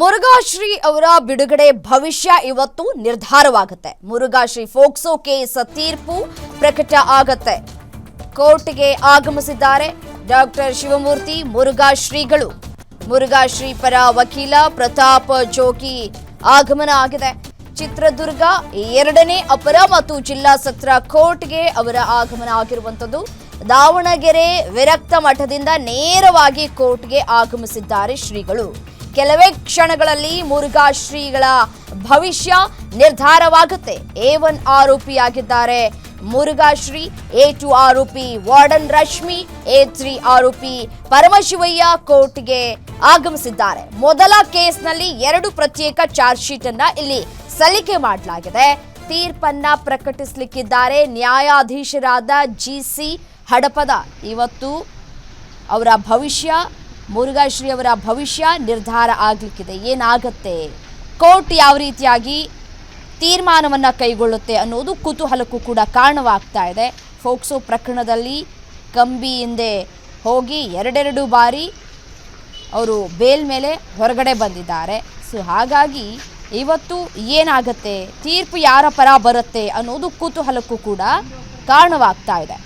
ಮುರುಘಾಶ್ರೀ ಅವರ ಬಿಡುಗಡೆ ಭವಿಷ್ಯ ಇವತ್ತು ನಿರ್ಧಾರವಾಗುತ್ತೆ. ಮುರುಘಾಶ್ರೀ ಫೋಕ್ಸೋ ಕೇಸ್ ತೀರ್ಪು ಪ್ರಕಟ ಆಗತ್ತೆ. ಕೋರ್ಟ್ಗೆ ಆಗಮಿಸಿದ್ದಾರೆ ಡಾಕ್ಟರ್ ಶಿವಮೂರ್ತಿ ಮುರುಘಾಶ್ರೀಗಳು. ಮುರುಘಾಶ್ರೀ ಪರ ವಕೀಲ ಪ್ರತಾಪ್ ಜೋಗಿ ಆಗಮನ ಆಗಿದೆ. ಚಿತ್ರದುರ್ಗ ಎರಡನೇ ಅಪರ ಮತ್ತು ಜಿಲ್ಲಾ ಸತ್ರ ಕೋರ್ಟ್ಗೆ ಅವರ ಆಗಮನ ಆಗಿರುವಂಥದ್ದು. ದಾವಣಗೆರೆ ವಿರಕ್ತ ಮಠದಿಂದ ನೇರವಾಗಿ ಕೋರ್ಟ್ಗೆ ಆಗಮಿಸಿದ್ದಾರೆ ಶ್ರೀಗಳು. ಕೆಲವೇ ಕ್ಷಣಗಳಲ್ಲಿ ಮುರುಘಾ ಶ್ರೀಗಳ ಭವಿಷ್ಯ ನಿರ್ಧಾರವಾಗುತ್ತೆ. ಎ ಒನ್ ಆರೋಪಿಯಾಗಿದ್ದಾರೆ ಮುರುಘಾ ಶ್ರೀ ಎ ಟು ಆರೋಪಿ ವಾರ್ಡನ್ ರಶ್ಮಿ ಎ ತ್ರೀ ಆರೋಪಿ ಪರಮಶಿವಯ್ಯ ಕೋರ್ಟ್ಗೆ ಆಗಮಿಸಿದ್ದಾರೆ. ಮೊದಲ ಕೇಸ್ನಲ್ಲಿ ಎರಡು ಪ್ರತ್ಯೇಕ ಚಾರ್ಜ್ ಶೀಟ್ ಅನ್ನ ಇಲ್ಲಿ ಸಲ್ಲಿಕೆ ಮಾಡಲಾಗಿದೆ. ತೀರ್ಪನ್ನ ಪ್ರಕಟಿಸಲಿಕ್ಕಿದ್ದಾರೆ ನ್ಯಾಯಾಧೀಶರಾದ ಜಿ ಸಿ ಹಡಪದ. ಇವತ್ತು ಅವರ ಭವಿಷ್ಯ, ಮುರುಘಾಶ್ರೀ ಅವರ ಭವಿಷ್ಯ ನಿರ್ಧಾರ ಆಗಲಿಕ್ಕಿದೆ. ಏನಾಗತ್ತೆ? ಕೋರ್ಟ್ ಯಾವ ರೀತಿಯಾಗಿ ತೀರ್ಮಾನವನ್ನು ಕೈಗೊಳ್ಳುತ್ತೆ ಅನ್ನೋದು ಕುತೂಹಲಕ್ಕೂ ಕೂಡ ಕಾರಣವಾಗ್ತಾ ಇದೆ. ಫೋಕ್ಸೋ ಪ್ರಕರಣದಲ್ಲಿ ಕಂಬಿ ಹಿಂದೆ ಹೋಗಿ ಎರಡೆರಡು ಬಾರಿ ಅವರು ಬೇಲ್ ಮೇಲೆ ಹೊರಗಡೆ ಬಂದಿದ್ದಾರೆ. ಸೊ ಹಾಗಾಗಿ ಇವತ್ತು ಏನಾಗತ್ತೆ? ತೀರ್ಪು ಯಾರ ಪರ ಬರುತ್ತೆ ಅನ್ನೋದು ಕುತೂಹಲಕ್ಕೂ ಕೂಡ ಕಾರಣವಾಗ್ತಾ ಇದೆ.